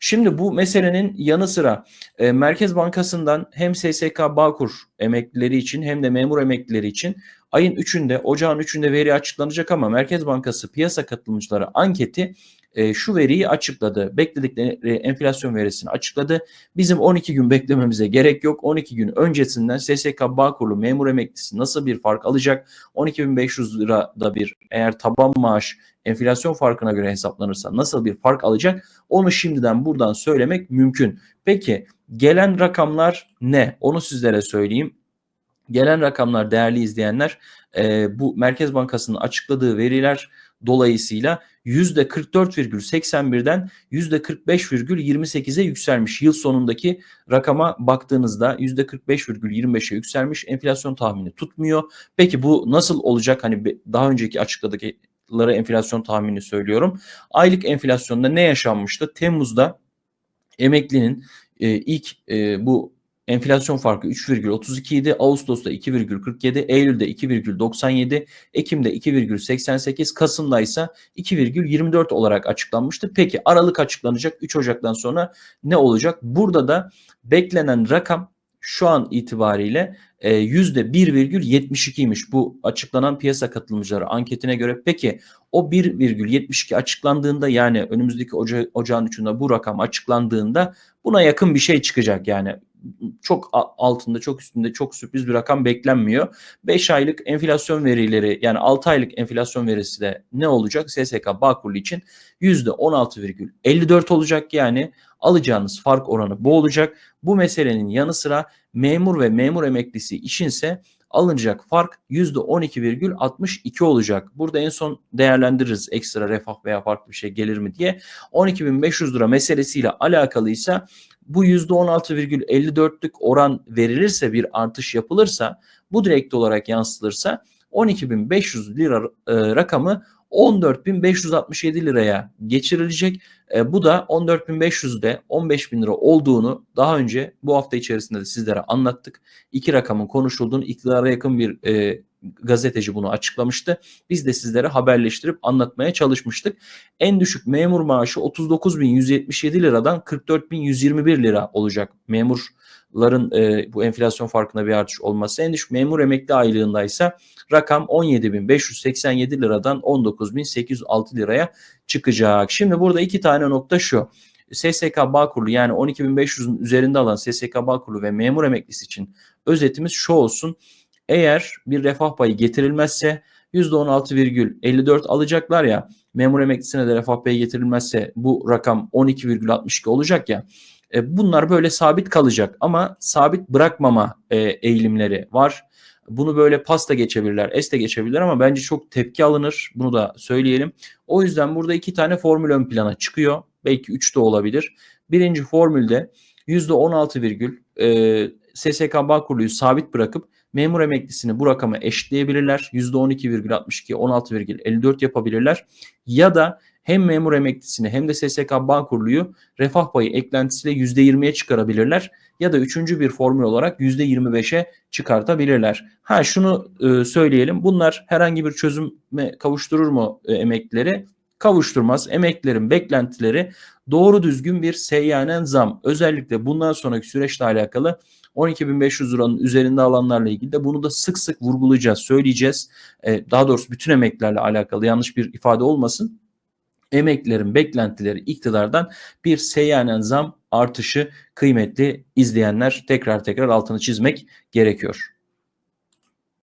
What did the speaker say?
Şimdi bu meselenin yanı sıra e, Merkez Bankası'ndan hem SSK Bağkur emeklileri için hem de memur emeklileri için ayın 3'ünde, ocağın 3'ünde veri açıklanacak ama Merkez Bankası piyasa katılımcıları anketi e, şu veriyi açıkladı. Bekledikleri enflasyon verisini açıkladı. Bizim 12 gün beklememize gerek yok. 12 gün öncesinden SSK Bağkurlu memur emeklisi nasıl bir fark alacak? 12.500 lirada bir eğer taban maaş enflasyon farkına göre hesaplanırsa nasıl bir fark alacak? Onu şimdiden buradan söylemek mümkün. Peki gelen rakamlar ne? Onu sizlere söyleyeyim. Gelen rakamlar değerli izleyenler e, bu Merkez Bankası'nın açıkladığı veriler dolayısıyla %44,81'den %45,28'e yükselmiş. Yıl sonundaki rakama baktığınızda %45,25'e yükselmiş. Enflasyon tahmini tutmuyor. Peki bu nasıl olacak? Hani daha önceki açıkladıkları enflasyon tahmini söylüyorum. Aylık enflasyonda ne yaşanmıştı? Temmuz'da emeklinin e, ilk e, bu Enflasyon farkı 3,32 idi. Ağustos'ta 2,47, Eylül'de 2,97, Ekim'de 2,88, Kasım'da ise 2,24 olarak açıklanmıştı. Peki Aralık açıklanacak 3 Ocak'tan sonra ne olacak? Burada da beklenen rakam şu an itibariyle e, %1,72'ymiş bu açıklanan piyasa katılımcıları anketine göre. Peki o 1,72 açıklandığında yani önümüzdeki oca, ocağın içinde bu rakam açıklandığında buna yakın bir şey çıkacak yani çok altında çok üstünde çok sürpriz bir rakam beklenmiyor. 5 aylık enflasyon verileri yani 6 aylık enflasyon verisi de ne olacak? SSK Bağkurlu için %16,54 olacak yani alacağınız fark oranı bu olacak. Bu meselenin yanı sıra memur ve memur emeklisi içinse alınacak fark %12,62 olacak. Burada en son değerlendiririz ekstra refah veya farklı bir şey gelir mi diye. 12.500 lira meselesiyle alakalıysa bu %16,54'lük oran verilirse bir artış yapılırsa bu direkt olarak yansıtılırsa 12.500 lira e, rakamı 14.567 liraya geçirilecek. E, bu da 14.500'de 15.000 lira olduğunu daha önce bu hafta içerisinde de sizlere anlattık. İki rakamın konuşulduğunu iktidara yakın bir e, gazeteci bunu açıklamıştı. Biz de sizlere haberleştirip anlatmaya çalışmıştık. En düşük memur maaşı 39.177 liradan 44.121 lira olacak memurların e, bu enflasyon farkında bir artış olması. En memur emekli aylığında ise rakam 17.587 liradan 19.806 liraya çıkacak. Şimdi burada iki tane nokta şu. SSK Bağkurlu yani 12.500'ün üzerinde alan SSK Bağkurlu ve memur emeklisi için özetimiz şu olsun. Eğer bir refah payı getirilmezse %16,54 alacaklar ya memur emeklisine de refah payı getirilmezse bu rakam 12,62 olacak ya e, bunlar böyle sabit kalacak ama sabit bırakmama e, eğilimleri var. Bunu böyle pasta geçebilirler, es de geçebilirler ama bence çok tepki alınır. Bunu da söyleyelim. O yüzden burada iki tane formül ön plana çıkıyor. Belki üç de olabilir. Birinci formülde %16 virgül e, SSK Bağkurlu'yu sabit bırakıp memur emeklisini bu rakama eşitleyebilirler. %12,62, 16,54 yapabilirler. Ya da hem memur emeklisini hem de SSK Bağkurlu'yu refah payı eklentisiyle %20'ye çıkarabilirler. Ya da üçüncü bir formül olarak %25'e çıkartabilirler. Ha şunu e, söyleyelim. Bunlar herhangi bir çözüme kavuşturur mu e, emeklileri? Kavuşturmaz. Emeklilerin beklentileri doğru düzgün bir seyyanen zam. Özellikle bundan sonraki süreçle alakalı 12.500 liranın üzerinde alanlarla ilgili de bunu da sık sık vurgulayacağız, söyleyeceğiz. Ee, daha doğrusu bütün emeklerle alakalı yanlış bir ifade olmasın. Emeklilerin beklentileri iktidardan bir seyyanen zam artışı kıymetli izleyenler tekrar tekrar altını çizmek gerekiyor.